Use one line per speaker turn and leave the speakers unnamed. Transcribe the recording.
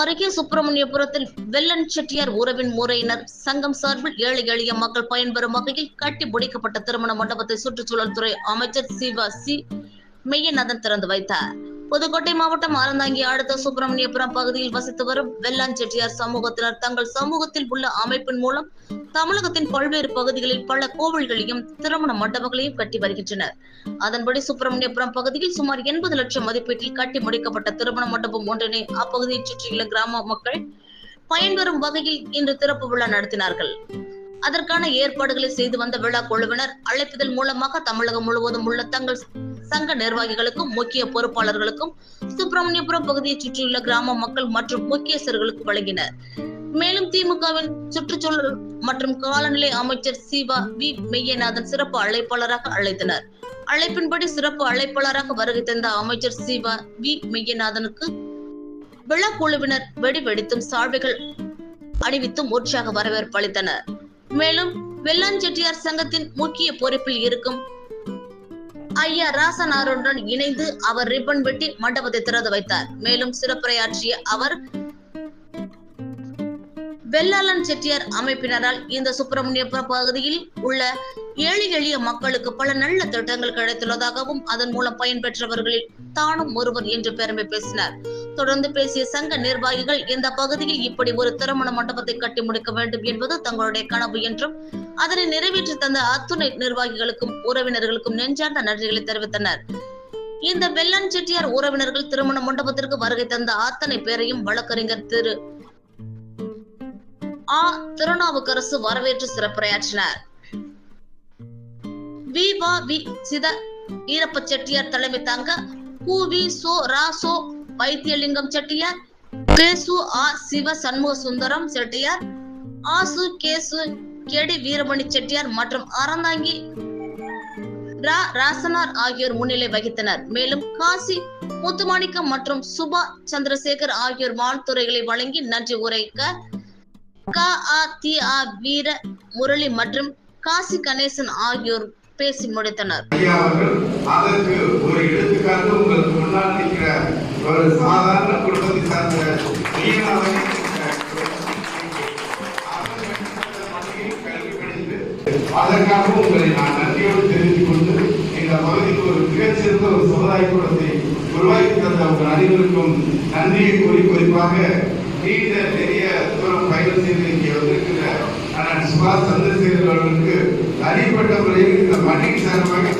அருகே சுப்பிரமணியபுரத்தில் வெள்ளன் செட்டியார் உறவின் முறையினர் சங்கம் சார்பில் ஏழை எளிய மக்கள் பயன்பெறும் வகையில் கட்டி முடிக்கப்பட்ட திருமண மண்டபத்தை சுற்றுச்சூழல் துறை அமைச்சர் சிவா சி. மெய்யநாதன் திறந்து வைத்தார். புதுக்கோட்டை மாவட்டம் ஆரந்தாங்கி அடுத்த சுப்பிரமணியபுரம் பகுதியில் வசித்து வரும் வெள்ளான் செட்டியார் சமூகத்தினர் தங்கள் சமூகத்தில் உள்ள அமைப்பின் மூலம் தமிழகத்தின் பல்வேறு பகுதிகளில் பல கோவில்களையும் திருமண மண்டபங்களையும் கட்டி வருகின்றனர். அதன்படி சுப்பிரமணியபுரம் பகுதியில் சுமார் எண்பது லட்சம் மதிப்பீட்டில் கட்டி முடிக்கப்பட்ட திருமண மண்டபம் ஒன்றினை அப்பகுதியைச் சுற்றியுள்ள கிராம மக்கள் பயன்பெறும் வகையில் இன்று திறப்பு விழா நடத்தினார்கள். அதற்கான ஏற்பாடுகளை செய்து வந்த விழா குழுவினர் அழைப்புதல் மூலமாக தமிழகம் முழுவதும் உள்ள தங்கள் சங்க நிர்வாகிகளுக்கும் முக்கிய பொறுப்பாளர்களுக்கும் சுப்பிரமணியபுரம் பகுதியை சுற்றியுள்ள கிராம மக்கள் மற்றும் முக்கியஸ்தர்களுக்கு வழங்கினர். மேலும் திமுகவின் சுற்றுச்சூழல் மற்றும் காலநிலை அமைச்சர் சிவா வி. மெய்யநாதன் சிறப்பு அழைப்பாளராக அழைத்தனர். அழைப்பின்படி சிறப்பு அழைப்பாளராக வருகை தந்த அமைச்சர் சிவா வி. மெய்யநாதனுக்கு விழக்குழுவினர் வெடி வெடித்தும் சால்வைகள் அணிவித்தும் உற்சாக வரவேற்பு அளித்தனர். மேலும் வெள்ளாஞ்செட்டியார் சங்கத்தின் முக்கிய பொறுப்பில் இருக்கும் ஐயா ராசனாருடன் இணைந்து அவர் ரிப்பன் வெட்டி மண்டபத்தை திறந்து வைத்தார். மேலும் சிறப்புரையாற்றிய அவர் வெள்ளாளன் செட்டியார் அமைப்பினரால் இந்த சுப்பிரமணியபுரம் பகுதியில் உள்ள ஏழை எளிய மக்களுக்கு பல நல்ல திட்டங்கள் கிடைத்துள்ளதாகவும் அதன் மூலம் பயன்பெற்றவர்களில் தானும் ஒருவர் என்று பெருமை பேசினார். தொடர்ந்து பேசிய சங்க நிர்வாகிகள் இந்த பகுதியில் இப்படி ஒரு திருமண மண்டபத்தை கட்டி முடிக்க வேண்டும் என்பது தங்களுடைய கனவு என்றும் அதனை நிறைவேற்றி தந்த அத்துணை நிர்வாகிகளுக்கும் உறவினர்களுக்கும் நெஞ்சார்ந்த நன்றிகளை தெரிவித்தனர். இந்த வெள்ளன் செட்டியார் உறவினர்கள் திருமண மண்டபத்திற்கு வருகை தந்த அத்தனை பேரையும் வழக்கறிஞர் திரு ஆ திருநாவுக்கரசு வரவேற்று சிறப்புரையாற்றினார். வி. வா. வி. சித ஈரப்ப செட்டியார் தலைமை தாங்க கு வி. சோ. ரா. சோ. வைத்தியலிங்கம் செட்டியார் பேசு ஆ. சிவ சண்முக சுந்தரம் செட்டியார் ஆசு கேசு கெடி வீரமணி செட்டியார் மற்றும் அறந்தாங்கி ரா. ராசனார் ஆகியோர் முன்னிலை வகித்தனர். மேலும் காசி முத்துமாணிக்கம் மற்றும் சுபா சந்திரசேகர் ஆகியோர் வாழ்த்துறைகளை வழங்கி நன்றி உரைக்க க ஆ தி ஆ வீர முரளி மற்றும் காசி கணேசன் ஆகியோர் பேசி முடித்தனர்.
அதற்கு ஒரு எடுத்துக்காட்டு உங்களுக்கு முன்னால் நிற்கிற ஒரு சாதாரண குடும்பத்தை சார்ந்த மீனவன் அதற்காக உங்களை நான் நன்றியோடு தெரிந்து கொண்டு இந்த பகுதிக்கு ஒரு மிகச்சிறந்த ஒரு சமுதாய கூடத்தை உருவாக்கி தந்த உங்கள் அனைவருக்கும் நன்றியை கூறி குறிப்பாக நீண்ட பெரிய தூரம் பயணம் செய்து இங்கே வந்திருக்கிறார் ஆனால் சுபாஷ் சந்திரசேகர் அவர்களுக்கு தனிப்பட்ட முறையில் இந்த மண்ணின் சார்பாக